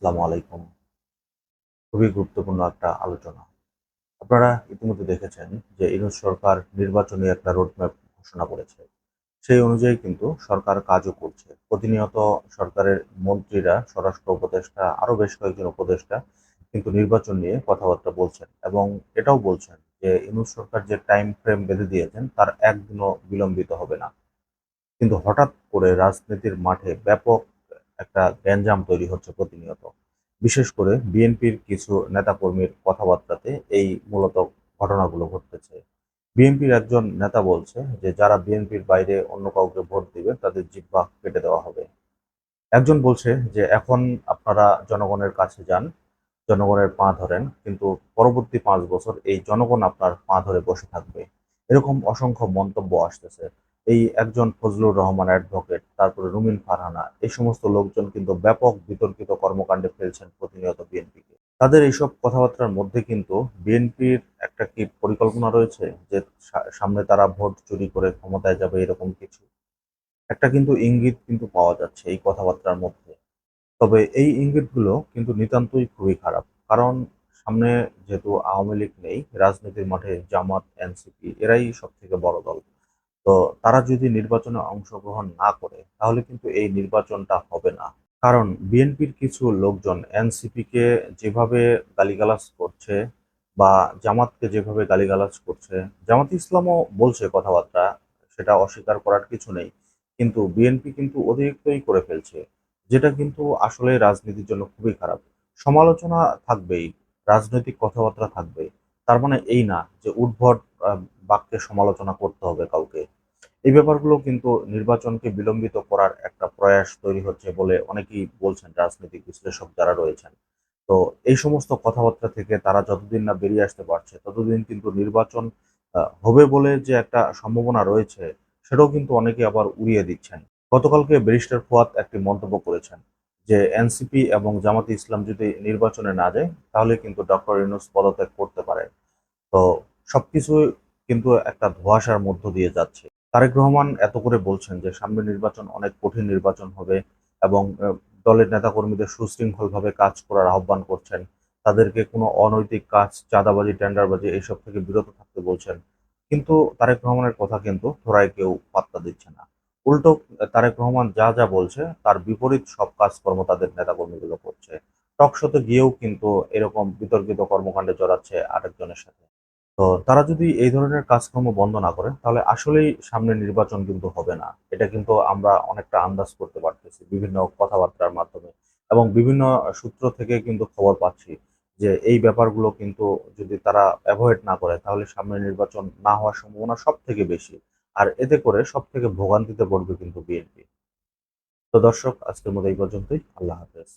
আসসালামু আলাইকুম। খুবই গুরুত্বপূর্ণ একটা আলোচনা। আপনারা ইতিমধ্যে দেখেছেন যে ইউনুস সরকার নির্বাচনী একটা রোডম্যাপ ঘোষণা করেছে। সেই অনুযায়ী কিন্তু সরকার কাজও করছে। প্রতিনিয়ত সরকারের মন্ত্রীরা, স্বরাষ্ট্র উপদেষ্টা আরও বেশ কয়েকজন উপদেষ্টা কিন্তু নির্বাচন নিয়ে কথাবার্তা বলছেন এবং এটাও বলছেন যে ইউনুস সরকার যে টাইম ফ্রেম বেঁধে দিয়েছেন তার একদিনও বিলম্বিত হবে না। কিন্তু হঠাৎ করে রাজনীতির মাঠে ব্যাপক একটা গ্যাঞ্জাম তৈরি হচ্ছে প্রতিনিয়ত। বিশেষ করে বিএনপির কিছু নেতাকর্মীর কথাবার্তাতে এই মূলত ঘটনাগুলো ঘটতেছে। বিএনপির একজন নেতা বলছে যে, যারা বিএনপির বাইরে অন্য কাউকে ভোট দিবে, তাদের জিব্বা কেটে দেওয়া হবে। একজন বলছে যে, এখন আপনারা জনগণের কাছে যান, জনগণের পা ধরেন, কিন্তু পরবর্তী পাঁচ বছর এই জনগণ আপনার পা ধরে বসে থাকবে। এরকম অসংখ্য মন্তব্য আসতেছে। এই একজন ফজলুর রহমান অ্যাডভোকেট তারপরে রুমিন ফারহানা, এই সমস্ত লোকজন কিন্তু ব্যাপক বিতর্কিত কর্মকাণ্ডে ফেলছেন প্রতিনিয়ত বিএনপিকে। তাদের এইসব কথাবার্তার মধ্যে কিন্তু বিএনপির একটা কি পরিকল্পনা রয়েছে যে সামনে তারা ভোট চুরি করে ক্ষমতায় যাবে এরকম কিছু? একটা কিন্তু ইঙ্গিত কিন্তু পাওয়া যাচ্ছে এই কথাবার্তার মধ্যে। তবে এই ইঙ্গিতগুলো কিন্তু নিতান্তই খুবই খারাপ। কারণ সামনে যেহেতু আওয়ামী লীগ নেই, রাজনীতির মাঠে জামাত, এনসিপি, এরাই সব থেকে বড় দল। তো তারা যদি নির্বাচনে অংশগ্রহণ না করে, তাহলে কিন্তু এই নির্বাচনটা হবে না। কারণ বিএনপির কিছু লোকজন এনসিপি কে যেভাবে গালিগালাজ করছে বা জামাতকে যেভাবে গালিগালাজ করছে, জামাত ইসলামও বলছে কথাবার্তা, সেটা অস্বীকার করার কিছু নেই। কিন্তু বিএনপি কিন্তু অতিরিক্তই করে ফেলছে, যেটা কিন্তু আসলে রাজনীতির জন্য খুবই খারাপ। সমালোচনা থাকবেই, রাজনৈতিক কথাবার্তা থাকবেই। তার মানে এই না যে উদ্ভট বাক্যে সমালোচনা করতে হবে কাউকে। এই ব্যাপারগুলো কিন্তু নির্বাচনকে বিলম্বিত করার একটা প্রয়াস তৈরি হচ্ছে বলে অনেকেই বলছেন, রাজনৈতিক বিশ্লেষক যারা রয়েছেন। তো এই সমস্ত কথাবার্তা থেকে তারা যতদিন না বেরিয়ে আসতে পারছে, ততদিন কিন্তু নির্বাচন হবে বলে যে একটা সম্ভাবনা রয়েছে, সেটাও কিন্তু অনেকে আবার উড়িয়ে দিচ্ছেন। গতকালকে ব্যারিস্টার ফুয়াদ একটি মন্তব্য করেছেন যে, এনসিপি এবং জামাতে ইসলাম যদি নির্বাচনে না যায়, তাহলে কিন্তু ডক্টর ইউনুস পদত্যাগ করতে পারে। তো সবকিছু কিন্তু একটা ধোঁয়াশার মধ্য দিয়ে যাচ্ছে। তারেক রহমান এত করে বলছেন যে সামনে নির্বাচন অনেক কঠিন নির্বাচন হবে এবং দলের নেতাকর্মীদের সুশৃঙ্খলভাবে কাজ করার আহ্বান করছেন। তাদেরকে কোনো অনৈতিক কাজ, চাঁদাবাজি, টেন্ডারবাজি এইসব থেকে বিরত থাকতে বলছেন। কিন্তু তারেক রহমানের কথা কিন্তু থোড়ায় কেউ পাত্তা দিচ্ছে না। উল্টো, তারেক রহমান যা যা বলছে তার বিপরীত সব কাজকর্ম তাদের নেতাকর্মীগুলো করছে টকশোতে গিয়েও কিন্তু এরকম বিতর্কিত কর্মকাণ্ডে জড়াচ্ছে আরেকজনের সাথে। তো তারা যদি এই ধরনের কাজকর্ম বন্ধ না করে তাহলে আসলেই সামনে নির্বাচন কিন্তু হবে না। এটা কিন্তু আমরা অনেকটা আন্দাজ করতে পারতেছি বিভিন্ন কথাবার্তার মাধ্যমে এবং বিভিন্ন সূত্র থেকে কিন্তু খবর পাচ্ছি যে এই ব্যাপারগুলো কিন্তু যদি তারা অ্যাভয়েড না করে, তাহলে সামনে নির্বাচন না হওয়ার সম্ভাবনা সব থেকে বেশি। আর এতে করে সব থেকে ভোগান্তিতে পড়বে কিন্তু বিএনপি। তো দর্শক, আজকের মতো এই পর্যন্তই। আল্লাহ হাফেজ।